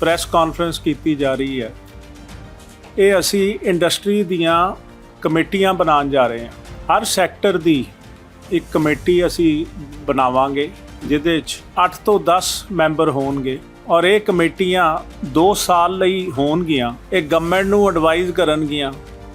Press conference ਕੀਤੀ ਜਾ ਰਹੀ ਹੈ। ਇਹ ਅਸੀਂ ਇੰਡਸਟਰੀ ਦੀਆਂ ਕਮੇਟੀਆਂ ਬਣਾਉਣ ਜਾ ਰਹੇ ਹਾਂ। ਹਰ ਸੈਕਟਰ ਦੀ ਇੱਕ ਕਮੇਟੀ ਅਸੀਂ ਬਣਾਵਾਂਗੇ, ਜਿਹਦੇ ਵਿੱਚ 8 ਤੋਂ 10 ਮੈਂਬਰ ਹੋਣਗੇ ਔਰ ਇਹ ਕਮੇਟੀਆਂ 2 ਸਾਲ ਲਈ ਹੋਣਗੀਆਂ। ਇਹ ਗਵਰਨਮੈਂਟ ਨੂੰ ਐਡਵਾਈਜ਼ ਕਰਨਗੀਆਂ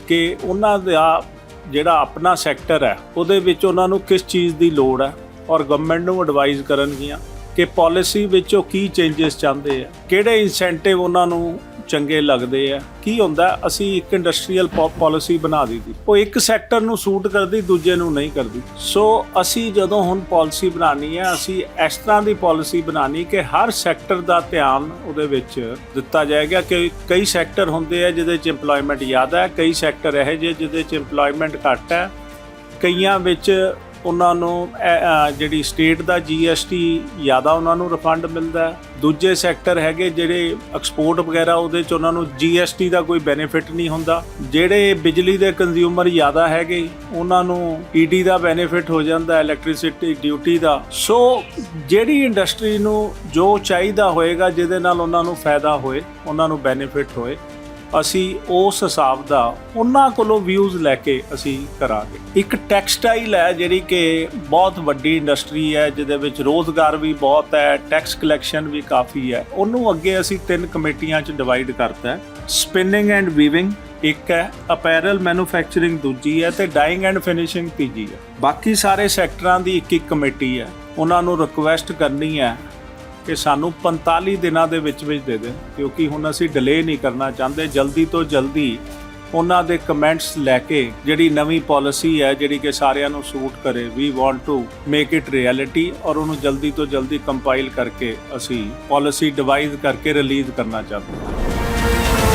ਕਿ ਉਹਨਾਂ ਦਾ ਜਿਹੜਾ ਆਪਣਾ ਸੈਕਟਰ ਹੈ, ਉਹਦੇ ਵਿੱਚ ਉਹਨਾਂ ਨੂੰ ਕਿਸ ਚੀਜ਼ ਦੀ ਲੋੜ ਹੈ ਔਰ ਗਵਰਨਮੈਂਟ ਨੂੰ ਐਡਵਾਈਜ਼ ਕਰਨਗੀਆਂ। ਕਿ ਪਾਲਿਸੀ ਵਿੱਚ ਉਹ ਕੀ ਚੇਂਜਸ ਚਾਹੁੰਦੇ ਆ? ਕਿਹੜੇ ਇਨਸੈਂਟਿਵ ਉਹਨਾਂ ਨੂੰ ਚੰਗੇ ਲੱਗਦੇ ਆ? ਕੀ ਹੁੰਦਾ? ਅਸੀਂ ਇੱਕ ਇੰਡਸਟਰੀਅਲ ਪਾਲਿਸੀ ਬਣਾ ਦਿੱਤੀ। ਉਹ ਇੱਕ ਸੈਕਟਰ ਨੂੰ ਸੂਟ ਕਰਦੀ, ਦੂਜੇ ਨੂੰ ਨਹੀਂ ਕਰਦੀ। ਸੋ ਅਸੀਂ ਜਦੋਂ ਹੁਣ ਪਾਲਿਸੀ ਬਣਾਣੀ ਹੈ ਅਸੀਂ ਇਸ ਤਰ੍ਹਾਂ ਦੀ ਪਾਲਿਸੀ ਬਣਾਣੀ ਕਿ ਹਰ ਸੈਕਟਰ ਦਾ ਧਿਆਨ ਉਹਦੇ ਵਿੱਚ ਦਿੱਤਾ ਜਾਏਗਾ ਕਿ ਕਈ ਸੈਕਟਰ ਹੁੰਦੇ ਆ ਜਿਹਦੇ 'ਚ EMPLOYMENT ਜ਼ਿਆਦਾ ਹੈ, ਕਈ ਸੈਕਟਰ ਇਹੋ ਜਿਹੇ ਜਿਹਦੇ 'ਚ EMPLOYMENT ਘੱਟ ਹੈ। ਕਈਆਂ ਵਿੱਚ ਉਹਨਾਂ ਨੂੰ ਜਿਹੜੀ ਸਟੇਟ ਦਾ GST ਜ਼ਿਆਦਾ ਉਹਨਾਂ ਨੂੰ ਰਿਫੰਡ ਮਿਲਦਾ ਦੂਜੇ ਸੈਕਟਰ ਹੈਗੇ ਜਿਹੜੇ ਐਕਸਪੋਰਟ ਵਗੈਰਾ, ਉਹਦੇ ਚ ਉਹਨਾਂ ਨੂੰ GST ਦਾ ਕੋਈ ਬੈਨੀਫਿਟ ਨਹੀਂ ਹੁੰਦਾ। ਜਿਹੜੇ ਬਿਜਲੀ ਦੇ ਕੰਜ਼ਿਊਮਰ ਜ਼ਿਆਦਾ ਹੈਗੇ, ਉਹਨਾਂ ਨੂੰ ED ਦਾ ਬੈਨੀਫਿਟ ਹੋ ਜਾਂਦਾ ਇਲੈਕਟ੍ਰਿਸਿਟੀ ਡਿਊਟੀ ਦਾ। ਸੋ ਜਿਹੜੀ ਇੰਡਸਟਰੀ ਨੂੰ ਜੋ ਚਾਹੀਦਾ ਹੋਏਗਾ, ਜਿਹਦੇ ਨਾਲ ਉਹਨਾਂ ਨੂੰ ਫਾਇਦਾ ਹੋਏ, ਉਹਨਾਂ ਨੂੰ ਬੈਨੀਫਿਟ ਹੋਏ। ਅਸੀਂ ਉਸ ਹਿਸਾਬ ਦਾ ਉਹਨਾਂ ਕੋਲੋਂ ਵਿਊਜ਼ ਲੈ ਕੇ ਅਸੀਂ ਕਰਾਂਗੇ। ਇੱਕ ਟੈਕਸਟਾਈਲ ਹੈ ਜਿਹੜੀ ਕਿ ਬਹੁਤ ਵੱਡੀ ਇੰਡਸਟਰੀ ਹੈ, ਜਿਹਦੇ ਵਿੱਚ ਰੋਜ਼ਗਾਰ ਵੀ ਬਹੁਤ ਹੈ ਟੈਕਸ ਕਲੈਕਸ਼ਨ ਵੀ ਕਾਫੀ ਹੈ। ਉਹਨੂੰ ਅੱਗੇ ਅਸੀਂ ਤਿੰਨ ਕਮੇਟੀਆਂ 'ਚ ਡਿਵਾਈਡ ਕਰਤਾ ਹੈ। ਸਪਿਨਿੰਗ ਐਂਡ ਵੀਵਿੰਗ ਇੱਕ ਹੈ ਅਪੈਰਲ ਮੈਨੂਫੈਕਚਰਿੰਗ ਦੂਜੀ ਹੈ ਤੇ ਡਾਈਂਗ ਐਂਡ ਫਿਨਿਸ਼ਿੰਗ ਤੀਜੀ ਹੈ। ਬਾਕੀ ਸਾਰੇ ਸੈਕਟਰਾਂ ਦੀ ਇੱਕ ਇੱਕ ਕਮੇਟੀ ਹੈ। ਉਹਨਾਂ ਨੂੰ ਰਿਕੁਐਸਟ ਕਰਨੀ ਹੈ ਕਿ ਸਾਨੂੰ 45 ਦਿਨਾਂ ਦੇ ਵਿੱਚ ਵਿੱਚ ਦੇ ਦੇਣ, ਕਿਉਂਕਿ ਹੁਣ ਅਸੀਂ ਡਿਲੇ ਨਹੀਂ ਕਰਨਾ ਚਾਹੁੰਦੇ। ਜਲਦੀ ਤੋਂ ਜਲਦੀ ਉਹਨਾਂ ਦੇ ਕਮੈਂਟਸ ਲੈ ਕੇ ਜਿਹੜੀ ਨਵੀਂ ਪਾਲਿਸੀ ਹੈ, ਜਿਹੜੀ ਕਿ ਸਾਰਿਆਂ ਨੂੰ ਸੂਟ ਕਰੇ ਵੀ want to make it reality ਔਰ ਉਹਨੂੰ ਜਲਦੀ ਤੋਂ ਜਲਦੀ ਕੰਪਾਈਲ ਕਰਕੇ ਅਸੀਂ ਪਾਲਿਸੀ ਡਿਵਾਈਸ ਕਰਕੇ ਰਿਲੀਜ਼ ਕਰਨਾ ਚਾਹੁੰਦੇ ਹਾਂ।